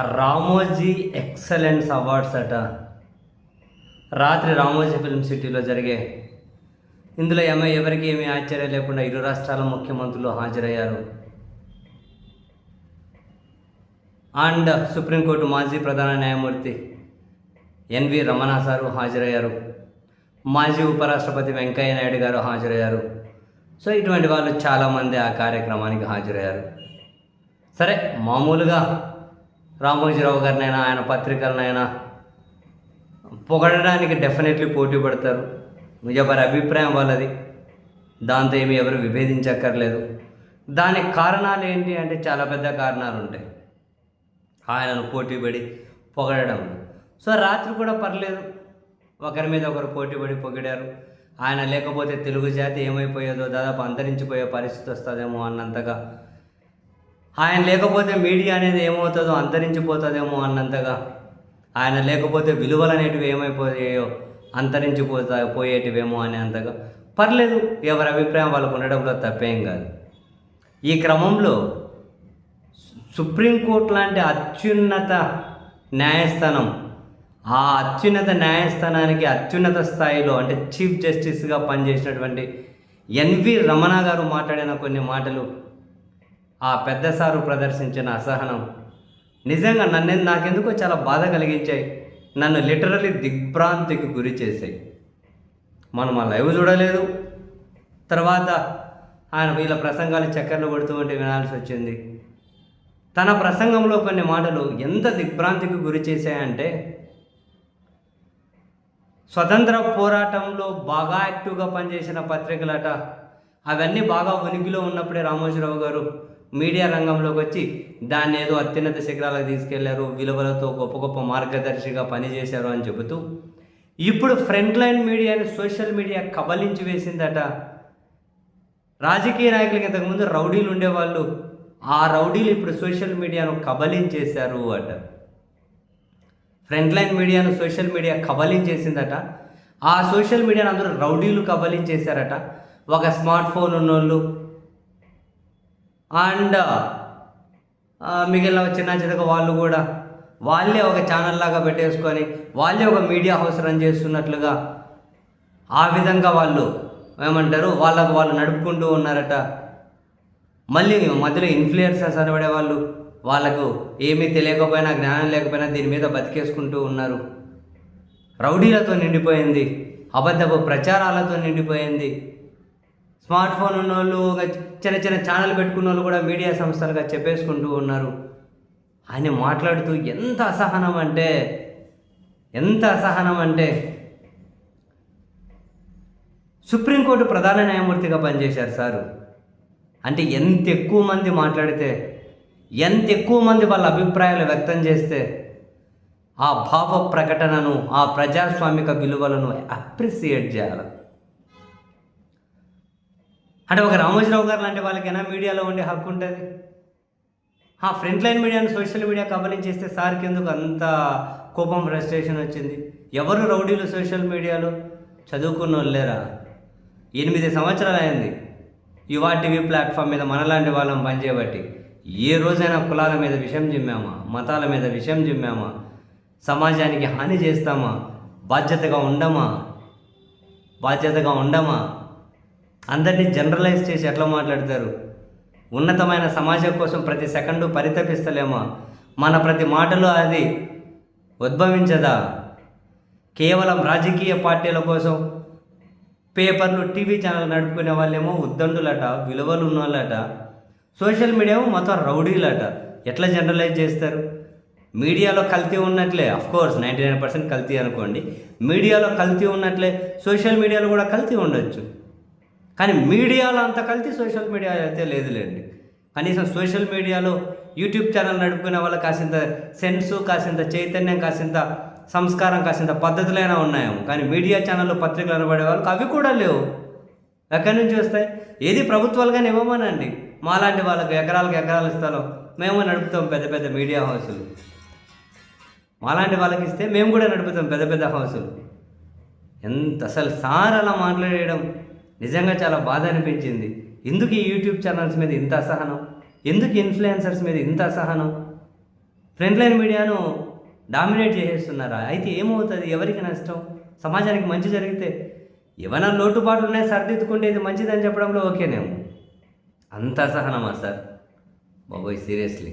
Ramoji excellence awards అట. రాత్రి Ramoji film సిటీలో జరిగే ఇందులో ఏమో ఎవరికి ఏమీ ఆశ్చర్యం లేకుండా ఇరు రాష్ట్రాల ముఖ్యమంత్రులు హాజరయ్యారు. అండ్ సుప్రీంకోర్టు మాజీ ప్రధాన న్యాయమూర్తి ఎన్వి రమణ సారు హాజరయ్యారు. మాజీ ఉపరాష్ట్రపతి వెంకయ్య నాయుడు గారు హాజరయ్యారు. సో ఇటువంటి వాళ్ళు చాలామంది ఆ కార్యక్రమానికి హాజరయ్యారు. సరే మామూలుగా రామోజీరావు గారినైనా ఆయన పత్రికలనైనా పొగడడానికి డెఫినెట్లీ పోటీ పడతారు. ఎవరి అభిప్రాయం వాళ్ళది. దాంతో ఏమి ఎవరు విభేదించక్కర్లేదు. దానికి కారణాలు ఏంటి అంటే చాలా పెద్ద కారణాలు ఉంటాయి. ఆయనను పోటీ పడి పొగడడం. సో రాత్రి కూడా పర్లేదు. ఒకరి మీద ఒకరు పోటీ పడి పొగిడారు. ఆయన లేకపోతే తెలుగు జాతి ఏమైపోయేదో దాదాపు అంతరించిపోయే పరిస్థితి వస్తుందేమో అన్నంతగా ఆయన లేకపోతే మీడియా అనేది ఏమవుతుందో అంతరించిపోతుందేమో అన్నంతగా. ఆయన లేకపోతే విలువలు అనేటివి ఏమైపోయాయో అంతరించిపోతా పోయేటివేమో అని అంతగా. పర్లేదు ఎవరి అభిప్రాయం వాళ్ళకు ఉండడంలో తప్పేం కాదు. ఈ క్రమంలో సుప్రీంకోర్టు లాంటి అత్యున్నత న్యాయస్థానం ఆ అత్యున్నత న్యాయస్థానానికి అత్యున్నత స్థాయిలో అంటే చీఫ్ జస్టిస్గా పనిచేసినటువంటి ఎన్వి రమణ గారు మాట్లాడిన కొన్ని మాటలు ఆ పెద్ద సారు ప్రదర్శించిన అసహనం. నిజంగా నన్ను నాకెందుకో చాలా బాధ కలిగించాయి. నన్ను లిటరలీ దిగ్భ్రాంతికి గురి చేశాయి. మనం ఆ లైవ్ చూడలేదు. తర్వాత ఆయన వీళ్ళ ప్రసంగాలు చక్కర్లు కొడుతూ ఉంటే వినాల్సి వచ్చింది. తన ప్రసంగంలో కొన్ని మాటలు ఎంత దిగ్భ్రాంతికి గురి చేశాయంటే స్వతంత్ర పోరాటంలో బాగా యాక్టివ్గా పనిచేసిన పత్రికలట అవన్నీ బాగా ఉనికిలో ఉన్నప్పుడే రామోజీరావు గారు మీడియా రంగంలోకి వచ్చి దాన్ని ఏదో అత్యున్నత శిఖరాలకు తీసుకెళ్ళారు విలువలతో గొప్ప గొప్ప మార్గదర్శిగా పనిచేశారు అని చెబుతూ ఇప్పుడు ఫ్రంట్ లైన్ మీడియాని సోషల్ మీడియా కబలించి వేసిందట. రాజకీయ నాయకులకి ఇంతకుముందు రౌడీలు ఉండేవాళ్ళు ఆ రౌడీలు ఇప్పుడు సోషల్ మీడియాను కబలించేశారు అట. ఫ్రంట్ లైన్ మీడియాను సోషల్ మీడియా కబలించేసిందట. ఆ సోషల్ మీడియాను అందరూ రౌడీలు కబలించేశారట. ఒక స్మార్ట్ ఫోన్ ఉన్నోళ్ళు. అండ్ మిగిలిన చిన్న చితక వాళ్ళు కూడా. వాళ్ళే ఒక ఛానల్ లాగా పెట్టేసుకొని వాళ్ళే ఒక మీడియా హౌస్ రన్ చేస్తున్నట్లుగా ఆ విధంగా వాళ్ళు ఏమంటారు వాళ్ళకు వాళ్ళు నడుపుకుంటూ ఉన్నారట. మళ్ళీ మధ్యలో ఇన్ఫ్లుయెన్సర్స్ అనబడే వాళ్ళు వాళ్ళకు ఏమీ తెలియకపోయినా జ్ఞానం లేకపోయినా దీని మీద బతికేసుకుంటూ ఉన్నారు. రౌడీలతో నిండిపోయింది అబద్ధపు ప్రచారాలతో నిండిపోయింది. స్మార్ట్ ఫోన్ ఉన్న వాళ్ళు ఒక చిన్న చిన్న ఛానల్ పెట్టుకున్న వాళ్ళు కూడా మీడియా సంస్థలుగా చెప్పేసుకుంటూ ఉన్నారు. ఆయన మాట్లాడుతూ ఎంత అసహనం అంటే ఎంత అసహనం అంటే సుప్రీంకోర్టు ప్రధాన న్యాయమూర్తిగా పనిచేశారు సారు. అంటే ఎంత ఎక్కువ మంది మాట్లాడితే ఎంత ఎక్కువ మంది వాళ్ళ అభిప్రాయాలు వ్యక్తం చేస్తే ఆ భావ ప్రకటనను ఆ ప్రజాస్వామిక విలువలను అప్రిసియేట్ చేయాలి. అంటే ఒక రామోజీరావు గారు లాంటి వాళ్ళకైనా మీడియాలో ఉండే హక్కు ఉంటుంది. ఆ ఫ్రంట్ లైన్ మీడియాను సోషల్ మీడియా కబలించేస్తే సార్కి ఎందుకు అంత కోపం ఫ్రస్ట్రేషన్ వచ్చింది? ఎవరు రౌడీలు సోషల్ మీడియాలో? చదువుకున్న వాళ్ళేరా ఎనిమిది సంవత్సరాలు అయింది. యువా టీవీ ప్లాట్ఫామ్ మీద మనలాంటి వాళ్ళం పనిచేయబట్టి ఏ రోజైనా కులాల మీద విషయం చిమ్మామా మతాల మీద విషయం చిమ్మామా సమాజానికి హాని చేస్తామా? బాధ్యతగా ఉండమా? బాధ్యతగా ఉండమా? అందరినీ జనరలైజ్ చేసి ఎట్లా మాట్లాడతారు? ఉన్నతమైన సమాజం కోసం ప్రతి సెకండు పరితపిస్తలేమా? మన ప్రతి మాటలో అది ఉద్భవించదా? కేవలం రాజకీయ పార్టీల కోసం పేపర్లు టీవీ ఛానల్ నడుపుకునే వాళ్ళేమో ఉద్దండులట విలువలు ఉన్నవాళ్ళట సోషల్ మీడియా మొత్తం రౌడీలట. ఎట్లా జనరలైజ్ చేస్తారు? మీడియాలో కల్తీ ఉన్నట్లే కోర్స్ నైంటీ నైన్ పర్సెంట్ కల్తీ అనుకోండి. మీడియాలో కల్తీ ఉన్నట్లే సోషల్ మీడియాలో కూడా కల్తీ ఉండొచ్చు. కానీ మీడియాలో అంత కలిసి సోషల్ మీడియా అయితే లేదులేండి. కనీసం సోషల్ మీడియాలో యూట్యూబ్ ఛానల్ నడుపుకునే వాళ్ళు కాసింత సెన్సు కాసింత చైతన్యం కాసింత సంస్కారం కాసింత పద్ధతులైనా ఉన్నాయేమో. కానీ మీడియా ఛానల్లో పత్రికలు అనబడే వాళ్ళకి అవి కూడా లేవు. ఎక్కడి నుంచి వస్తాయి? ఏది ప్రభుత్వాలుగానే ఇవ్వమనండి. మాలాంటి వాళ్ళకి ఎకరాలకు ఎకరాలు ఇస్తారో మేము నడుపుతాం పెద్ద పెద్ద మీడియా హౌసులు. మాలాంటి వాళ్ళకి ఇస్తే మేము కూడా నడుపుతాం పెద్ద పెద్ద హౌసులు. ఎంత అసలు సార్ అలా మాట్లాడేయడం. నిజంగా చాలా బాధ అనిపించింది. ఎందుకు ఈ యూట్యూబ్ ఛానల్స్ మీద ఇంత అసహనం? ఎందుకు ఇన్ఫ్లుయెన్సర్స్ మీద ఇంత అసహనం? ఫ్రంట్ లైన్ మీడియాను డామినేట్ చేసేస్తున్నారా? అయితే ఏమవుతుంది? ఎవరికి నష్టం? సమాజానికి మంచి జరిగితే ఏమైనా లోటుపాట్లు ఉన్నాయి? సరిదిద్దుకుంటే ఇది మంచిదని చెప్పడంలో ఓకేనేమో. అంత అసహనమా సార్? బాబోయ్ సీరియస్లీ.